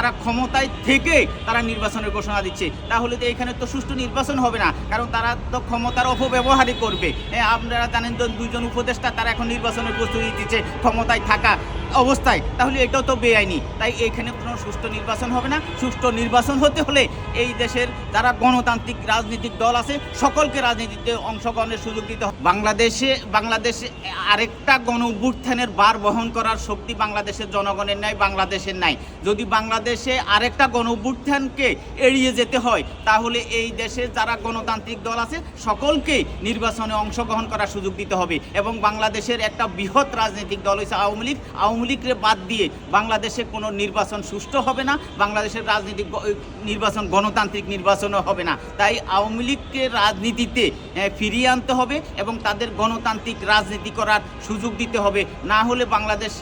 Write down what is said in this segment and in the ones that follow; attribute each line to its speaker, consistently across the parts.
Speaker 1: তারা ক্ষমতায় থেকে তারা নির্বাচনের ঘোষণা দিচ্ছে। তাহলে তো এখানে তো সুষ্ঠু নির্বাচন হবে না কারণ তারা তো ক্ষমতার অপব্যবহারই করবে। হ্যাঁ, আপনারা জানেন দুজন উপদেষ্টা তারা এখন নির্বাচনের প্রস্তুতি দিচ্ছে ক্ষমতায় থাকা। অবস্থায়, তাহলে এটাও তো বেআইনি। তাই এখানে কোনো সুষ্ঠু নির্বাচন হবে না। সুষ্ঠু নির্বাচন হতে হলে এই দেশের যারা গণতান্ত্রিক রাজনৈতিক দল আছে, সকলকে রাজনীতিতে অংশগ্রহণের সুযোগ দিতে হবে। বাংলাদেশে বাংলাদেশে আরেকটা গণ অভ্যুত্থানের বার বহন করার শক্তি বাংলাদেশের জনগণের নাই, বাংলাদেশের নাই। যদি বাংলাদেশে আরেকটা গণ অভ্যুত্থানকে এড়িয়ে যেতে হয়, তাহলে এই দেশে যারা গণতান্ত্রিক দল আছে, সকলকে নির্বাচনে অংশগ্রহণ করার সুযোগ দিতে হবে। এবং বাংলাদেশের একটা বৃহৎ রাজনৈতিক দল হয়েছে আওয়ামী লীগ। আওয়ামী লীগকে বাদ দিয়ে বাংলাদেশে কোনো নির্বাচন সুষ্ঠু হবে না, বাংলাদেশের রাজনীতিক নির্বাচন, গণতান্ত্রিক নির্বাচনও হবে না। তাই আওয়ামী লীগকে রাজনীতিতে ফিরিয়ে আনতে হবে এবং তাদের গণতান্ত্রিক রাজনীতি করার সুযোগ দিতে হবে। না হলে বাংলাদেশ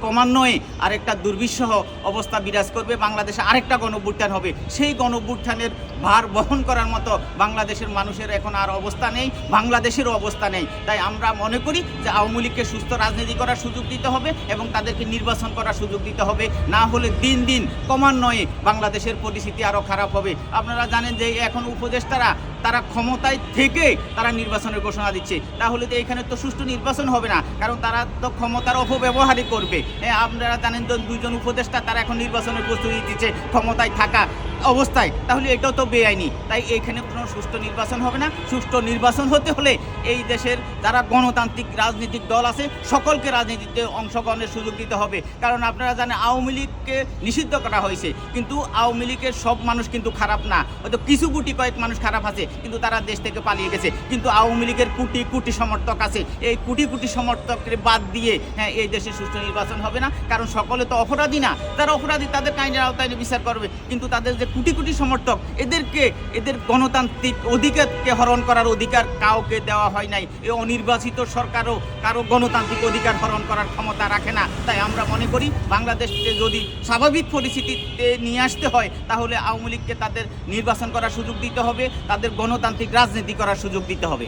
Speaker 1: ক্রমান্বয়ে আরেকটা দুর্বিষহ অবস্থা বিরাজ করবে। বাংলাদেশে আরেকটা গণভ্যুত্থান হবে। সেই গণভ্যুত্থানের ভার বহন করার মতো বাংলাদেশের মানুষের এখন আর অবস্থা নেই, বাংলাদেশেরও অবস্থা নেই। তাই আমরা মনে করি যে আওয়ামী লীগকে সুস্থ রাজনীতি করার সুযোগ দিতে হবে এবং তাদেরকে নির্বাচন করার সুযোগ দিতে হবে। না হলে দিন দিন ক্রমান্বয়ে বাংলাদেশের পরিস্থিতি আরও খারাপ হবে। আপনারা জানেন যে এখন উপদেষ্টারা তারা ক্ষমতায় থেকে তারা নির্বাচনের ঘোষণা দিচ্ছে। তাহলে তো এখানে তো সুষ্ঠু নির্বাচন হবে না কারণ তারা তো ক্ষমতার অপব্যবহারই করবে। হ্যাঁ, আপনারা জানেন তো দুইজন উপদেষ্টা তারা এখন নির্বাচনের প্রস্তুতি দিচ্ছে ক্ষমতায় থাকা অবস্থায়। তাহলে এটাও তো বেআইনি। তাই এখানে কোনো সুষ্ঠু নির্বাচন হবে না। সুষ্ঠু নির্বাচন হতে হলে এই দেশের যারা গণতান্ত্রিক রাজনৈতিক দল আছে সকলকে রাজনীতিতে অংশগ্রহণের সুযোগ দিতে হবে। কারণ আপনারা জানেন আওয়ামী লীগকে নিষিদ্ধ করা হয়েছে। কিন্তু আওয়ামী লীগের সব মানুষ কিন্তু খারাপ না। হয়তো কিছু গুটি কয়েক মানুষ খারাপ আছে। কিন্তু তারা দেশ থেকে পালিয়ে গেছে। কিন্তু আওয়ামী লীগের কোটি কোটি সমর্থক আছে। এই কোটি কোটি সমর্থককে বাদ দিয়ে হ্যাঁ এই দেশে সুষ্ঠু নির্বাচন হবে না। কারণ সকলে তো অপরাধী না। তারা অপরাধী, তাদের আইনের আওতায় বিচার করবে। কিন্তু তাদের যে কোটি কোটি সমর্থক, এদেরকে, এদের গণতান্ত্রিক অধিকারকে হরণ করার অধিকার কাউকে দেওয়া হয় নাই। এই অনির্বাচিত সরকারও কারও গণতান্ত্রিক অধিকার হরণ করার ক্ষমতা রাখে না। তাই আমরা মনে করি, বাংলাদেশকে যদি স্বাভাবিক পরিস্থিতিতে নিয়ে আসতে হয়, তাহলে আওয়ামী লীগকে তাদের নির্বাচন করার সুযোগ দিতে হবে। তাদের গণতান্ত্রিক রাজনীতি করার সুযোগ দিতে হবে।